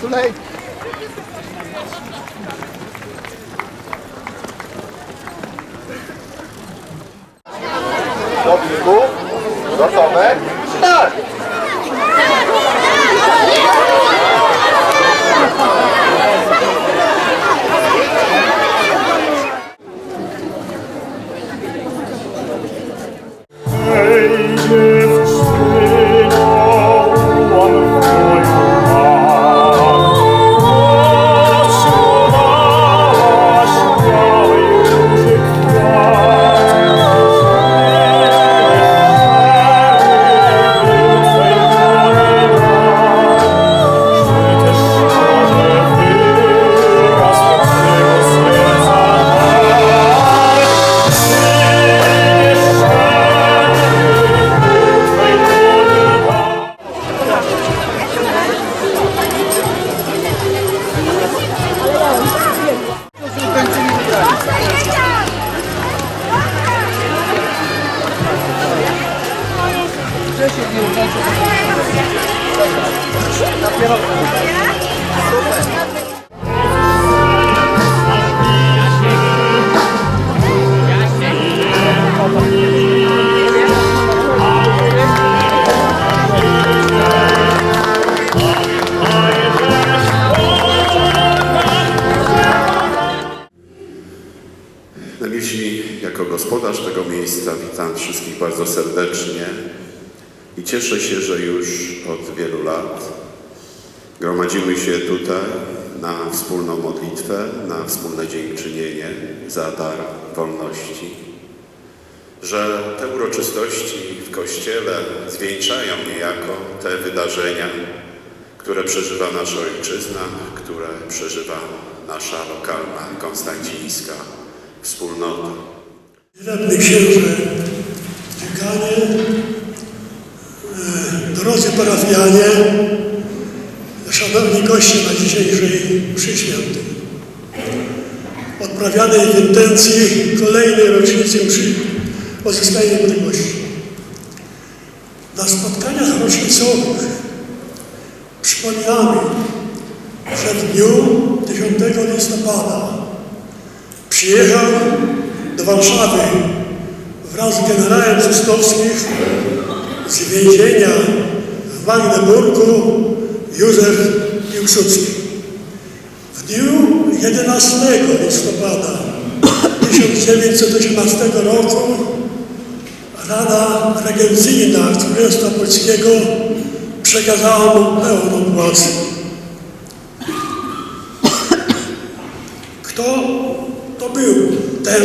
Too late. Chłopniku, gotowe? Tak! I cieszę się, że już od wielu lat gromadzimy się tutaj na wspólną modlitwę, na wspólne dziękczynienie za dar wolności. Że te uroczystości w Kościele zwieńczają niejako te wydarzenia, które przeżywa nasza ojczyzna, które przeżywa nasza lokalna, konstancińska wspólnota. Wielebny księże, dekanie, e, drodzy parafianie, szanowni goście na dzisiejszej mszy świętej. Odprawianej w intencji kolejnej rocznicy mszy odzyskania niepodległości. Na spotkaniach rocznicowych przypominamy, że w dniu 10 listopada Przyjechał do Warszawy wraz z generałem Sosnowskim z więzienia w Magdeburgu Józef Piłsudski. W dniu 11 listopada 1918 roku Rada Regencyjna Królestwa Polskiego przekazała mu pełną władzę. Kto to był ten,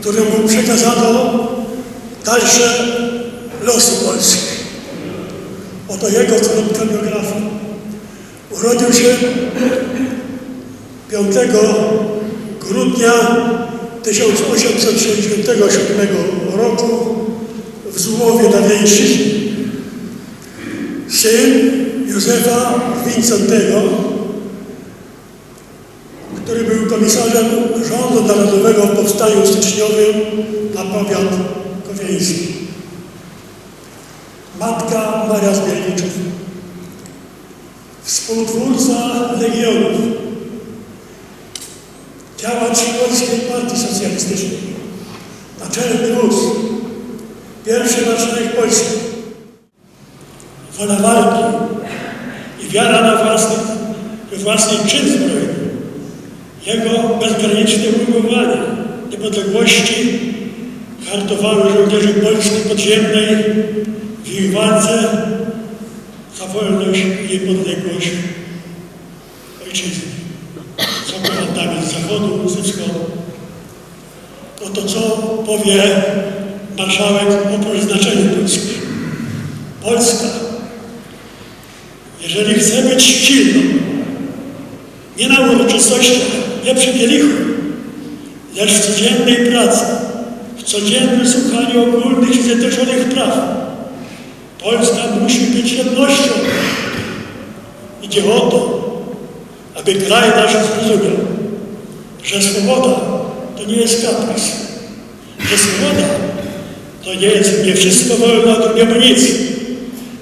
któremu przekazano dalsze losy Polski? Oto jego krótka. Urodził się 5 grudnia 1867 roku w Złowie na Wiejszyźnie. Syn Józefa Wincentego, który był komisarzem rządu narodowego w powstaniu styczniowym na powiat kowieński. Matka Maria Zbierniczów. Współtwórca Legionów. Działacz Polskiej Partii Socjalistycznej. Naczelny wóz. Pierwszy marszałek Polski. Wola walki i wiara na własny, własny czyn zbrojny jego bezgraniczne umiłowanie niepodległości hartowały żołnierzy Polski podziemnej w ich walce za wolność i niepodległość ojczyzny. Komendantami z zachodu, ze wschodu. Oto co powie marszałek o przeznaczeniu polskim. Polska, jeżeli chce być silną, nie na uroczystościach, nie przy kielichu, lecz w codziennej pracy, w codziennym słuchaniu ogólnych i zjednoczonych praw. Polska musi być jednością. Idzie o to, aby kraj nasz zrozumiał, że swoboda to nie jest kaprys, że swoboda to nie jest nie wszystko wolno, a drugiemu nic,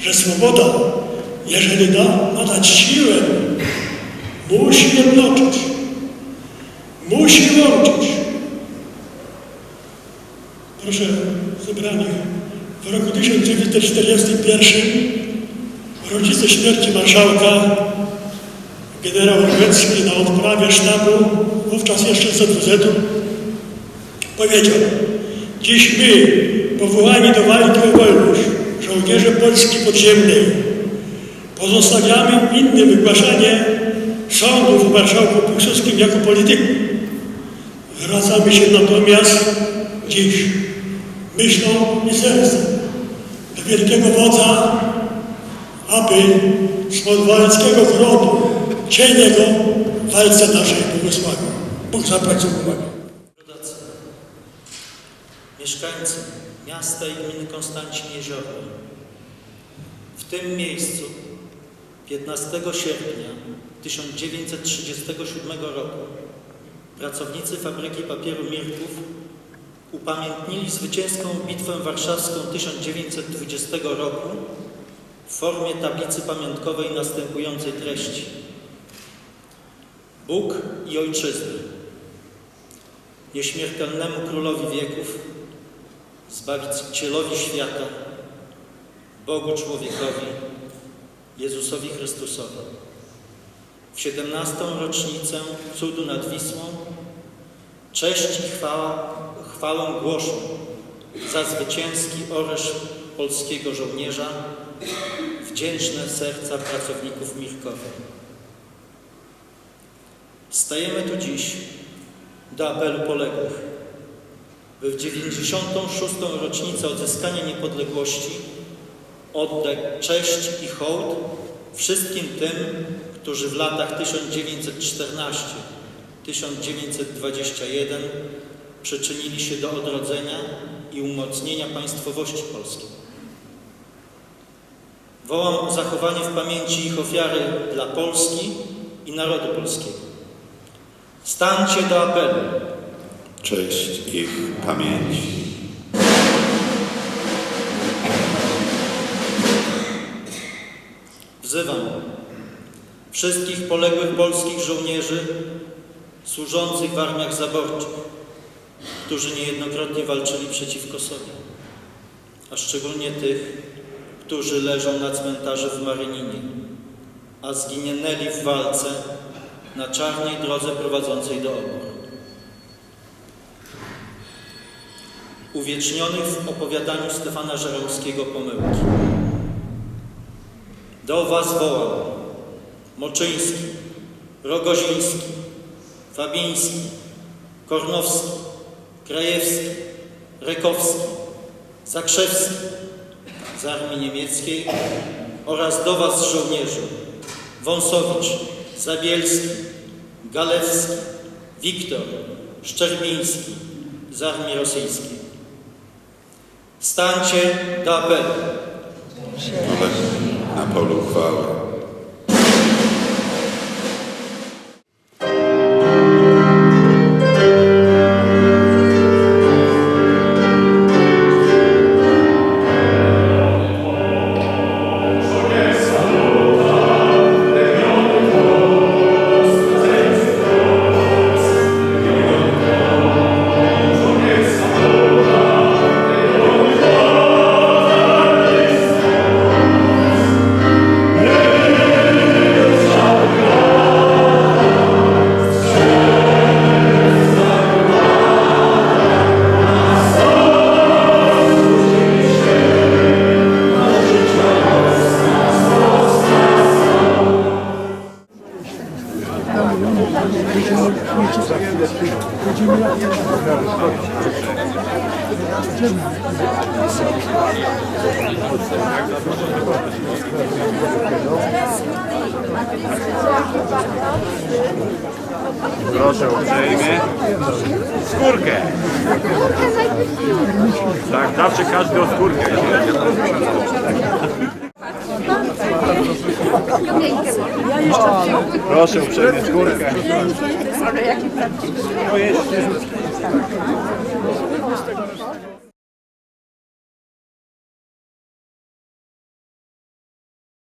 że swoboda, jeżeli da, ma dać siłę, musi jednoczyć, musi łączyć. Proszę zebranych, w roku 1941 w rocznicę śmierci marszałka generał Rowecki na odprawie sztabu, wówczas jeszcze ZWZ-u, powiedział Dziś my, powołani do walki o wolność, żołnierze Polski Podziemnej, pozostawiamy innym wygłaszanie sądów o marszałku Piłsudskim jako polityku. Zwracamy się natomiast dziś myślą i sercem wielkiego wodza, aby z podwaleckiego grobu w walce naszej błogosławił. Bóg zapłać za uwagę. Mieszkańcy miasta i gminy Konstancin Jeziorny. W tym miejscu 15 sierpnia 1937 roku pracownicy fabryki papieru Mirków upamiętnili zwycięską bitwę warszawską 1920 roku w formie tablicy pamiątkowej następującej treści. Bóg i Ojczyzny nieśmiertelnemu królowi wieków, Zbawicielowi świata, Bogu człowiekowi, Jezusowi Chrystusowi. W 17. rocznicę cudu nad Wisłą cześć i chwała, chwałę głoszą za zwycięski oręż polskiego żołnierza, wdzięczne serca pracowników Mirkowa. Stajemy tu dziś do apelu poległych, by w 96. rocznicę odzyskania niepodległości oddać cześć i hołd wszystkim tym, którzy w latach 1914-1921 przyczynili się do odrodzenia i umocnienia państwowości polskiej. Wołam o zachowanie w pamięci ich ofiary dla Polski i narodu polskiego. Stańcie do apelu. Cześć ich pamięci. Wzywam wszystkich poległych polskich żołnierzy służących w armiach zaborczych, którzy niejednokrotnie walczyli przeciwko sobie, a szczególnie tych, którzy leżą na cmentarzu w Maryninie, a zginęli w walce na czarnej drodze prowadzącej do obor. Uwiecznionych w opowiadaniu Stefana Żeromskiego Pomyłki. Do Was wołam Moczyński, Rogoziński, Fabiński, Kornowski, Krajewski, Rekowski, Zakrzewski z armii niemieckiej oraz do Was żołnierzy Wąsowicz, Zabielski, Galewski, Wiktor, Szczerbiński z armii rosyjskiej. Stańcie do apelu. Na polu chwały. Proszę uprzejmie. Skórkę. Tak, zawsze każdy o skórkę. Proszę uprzejmie, skórkę.